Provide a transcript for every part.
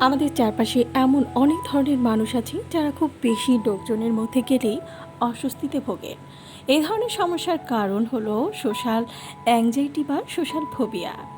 আমাদের চারপাশে এমন অনেক ধরনের মানুষ আছে যারা খুব বেশি লোকজনের মধ্যে গেলেই অস্বস্তিতে ভোগে। এই ধরনের সমস্যার কারণ হলো সোশ্যাল অ্যাংজাইটি বা সোশ্যাল ফোবিয়া।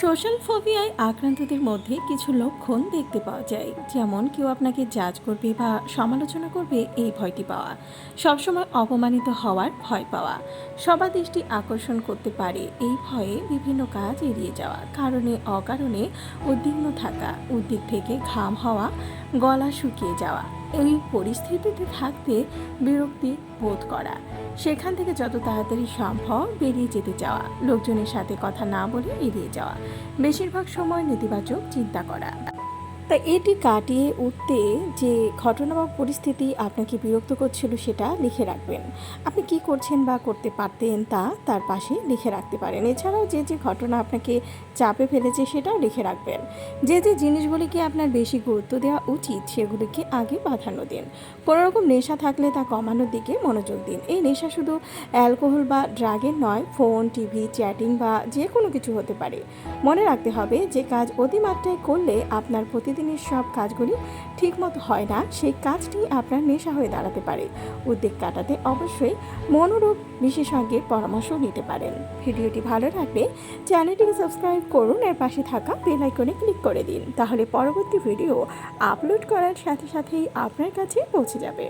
সোশ্যাল ফোবিয়ায় আক্রান্তদের মধ্যে কিছু লক্ষণ দেখতে পাওয়া যায়। যেমন কেউ আপনাকে জাজ করবে বা সমালোচনা করবে, এই ভয়টি পাওয়া। সবসময় অপমানিত হওয়ার ভয় পাওয়া। সবার দৃষ্টি আকর্ষণ করতে পারে, এই ভয়ে বিভিন্ন কাজ এড়িয়ে যাওয়া। কারণে অকারণে উদ্বিগ্ন থাকা, উদ্বেগ থেকে ঘাম হওয়া, গলা শুকিয়ে যাওয়া। এই পরিস্থিতিতে থাকতে বিরক্তি বোধ করা। সেখান থেকে যত তাড়াতাড়ি সম্ভব বেরিয়ে যেতে চাওয়া, লোকজনের সাথে কথা না বলে এড়িয়ে যাওয়া। বেশিরভাগ সময় নেতিবাচক চিন্তা করা। তা এটি কাটিয়ে উঠতে যে ঘটনা বা পরিস্থিতি আপনাকে বিরক্ত করছিল সেটা লিখে রাখবেন। আপনি কি করছেন বা করতে পারতেন তা তার পাশে লিখে রাখতে পারেন। এছাড়াও যে যে ঘটনা আপনাকে চাপে ফেলেছে সেটাও লিখে রাখবেন। যে যে জিনিসগুলিকে আপনার বেশি গুরুত্ব দেওয়া উচিত সেগুলিকে আগে প্রাধান্য দিন। কোনো রকম নেশা থাকলে তা কমানোর দিকে মনোযোগ দিন। এই নেশা শুধু অ্যালকোহল বা ড্রাগের নয়, ফোন, টিভি, চ্যাটিং বা যে কোনো কিছু হতে পারে। মনে রাখতে হবে যে কাজ অতিমাত্রায় করলে আপনার প্রতিদিনের সব কাজগুলি ঠিকমতো হয় না, সেই কাজটি আপনার নেশা হয়ে দাঁড়াতে পারে। উদ্বেগ কাটাতে অবশ্যই মনোরোগ বিশেষজ্ঞের পরামর্শ নিতে পারেন। ভিডিওটি ভালো লাগলে চ্যানেলটিকে সাবস্ক্রাইব করুন, এর পাশে থাকা বেল আইকনে ক্লিক করে দিন, তাহলে পরবর্তী ভিডিও আপলোড করার সাথে সাথেই আপনার কাছে পৌঁছে যাবে।